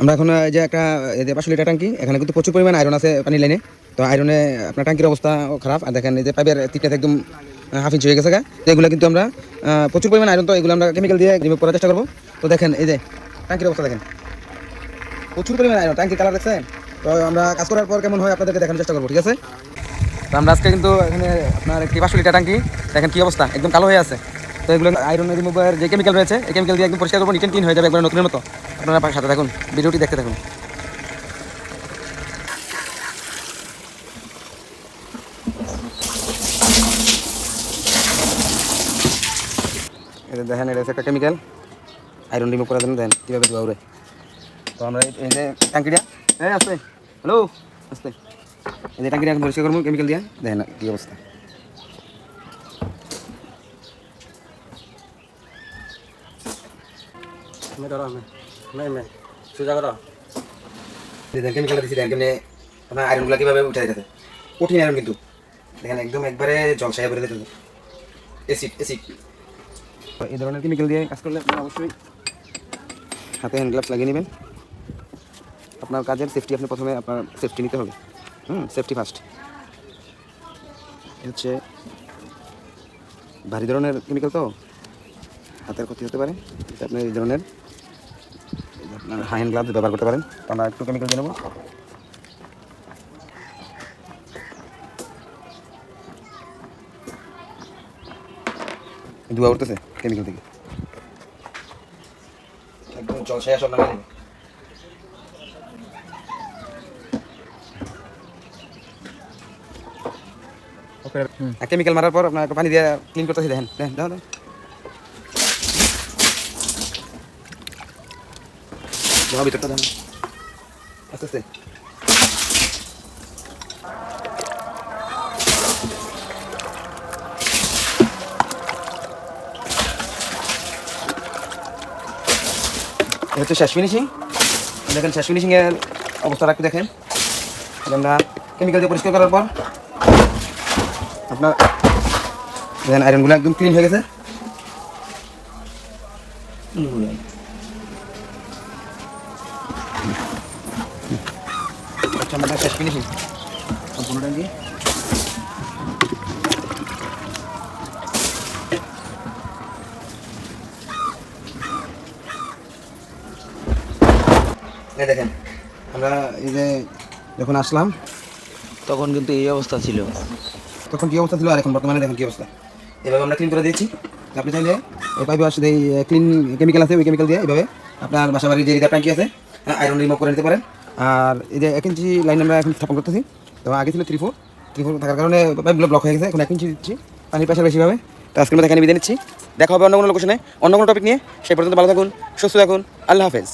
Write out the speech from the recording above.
আমরা এখন যে একটা পাঁচশো লিটার ট্যাঙ্কি, এখানে কিন্তু প্রচুর পরিমাণ আয়রন আছে পানি লাইনে তো আয়রনে আপনার ট্যাঙ্কির অবস্থা খারাপ। আর দেখেন এই যে পাইপের তিনটা একদম হাফ ইঞ্চ হয়ে গেছে গা। তো এগুলো কিন্তু আমরা প্রচুর পরিমাণ আয়রন তো এগুলো আমরা কেমিক্যাল দিয়ে রিমুভ করার চেষ্টা করব। তো দেখেন, এই যে ট্যাঙ্কির অবস্থা দেখেন। প্রচুর পরিমাণ আয়রন ট্যাঙ্কি কালার দেখছেন? তো আমরা কাজ করার পর কেমন হয় আপনাদেরকে দেখানোর চেষ্টা করব, ঠিক আছে? তো আমরা আজকে কিন্তু এখানে আপনার একটি পাঁচশো লিটার ট্যাঙ্কি, দেখেন কি অবস্থা, একদম কালো হয়ে আছে। তো এগুলো আয়রন রিমুভার যে কেমিক্যাল রয়েছে, এই কেমিক্যাল দিয়ে একদম পরিষ্কার করব নিটেন ক্লিন হয়ে যাবে একবার নতুনের মতো। আপনারা সাথে থাকুন। ভিডিওটি দেখতে থাকুন। এটা দেখেন, এটা একটা কেমিক্যাল আয়রন রিমুভ করার জন্য দেখেন, কীভাবে তো আমরা এই- যে ট্যাঙ্কিটা হ্যাঁ আসতে। হ্যালো? আসতে। এই যে ট্যাঙ্কিটা পরিষ্কার করব কেমিক্যাল দিয়ে। দেখেন কী অবস্থা। मैं আপনার আয়রনগুলো কীভাবে উঠে কিন্তু। দেখেন, একদম একবারে দিতে এই ধরনের দিয়ে কাজ করলে আপনার অবশ্যই হাতে হ্যান্ড লাগিয়ে নেবেন। আপনার কাজের সেফটি আপনি প্রথমে আপনার সেফটি নিতে হবে। হুম সেফটি ফার্স্ট হচ্ছে ভারী ধরনের কেমিক্যাল তো। হাতের ক্ষতি হতে পারে। আপনি এই ধরনের হাই হ্যান্ড গ্লাভস ব্যবহার করতে পারেন। তো আমরা একটু কেমিক্যাল দিয়ে নেব। ধোয়া উঠতেছে কেমিক্যাল থেকে। একদম জলসায় সব নামে কেমিক্যাল মারার পর আপনার একটু পানি দিয়ে ক্লিন করতেছি দেখেন। দেখেন দাও ধোয়া ভিতরটা দেন আস্তে আস্তে হচ্ছে শেষ ফিনিশিং দেখেন শেষ ফিনিশিংয়ের অবস্থাটা একটু দেখেন আমরা কেমিক্যাল দিয়ে পরিষ্কার করার পর আপনার আয়রনগুলো একদম ক্লিন হয়ে গেছে আচ্ছা আমাদের শেষ ফিনিশিং সম্পূর্ণ ট্যাঙ্কি এই দেখেন আমরা এই যে যখন আসলাম তখন কিন্তু এই অবস্থা ছিল। তখন কি অবস্থা ছিল? আর এখন বর্তমানে দেখেন কি অবস্থা। এভাবে আমরা ক্লিন করে দিয়েছি। আপনি চাইলে এই পাইপে আসলে এই ক্লিন কেমিক্যাল আছে ওই কেমিক্যাল দিয়ে এইভাবে আপনার বাসা বাড়ির যে রিদার ট্যাঙ্কি আছে আয়রন রিমুভ করে নিতে পারেন। আর এই যে এক ইঞ্চি লাইন আমরা এখন স্থাপন করতেছি, তো আগে ছিল থ্রি ফোর থ্রি ফোর থাকার কারণে পাইপগুলো ব্লক হয়ে গেছে, এখন এক ইঞ্চি দিচ্ছি, পানির প্রেশার বেশিভাবে তো আজকে আমরা এখানে বিদায় নিচ্ছি। দেখা হবে অন্য কোনো লোকেশনে অন্য কোনো টপিক নিয়ে। সেই পর্যন্ত ভালো থাকুন, সুস্থ থাকুন, আল্লাহ হাফেজ।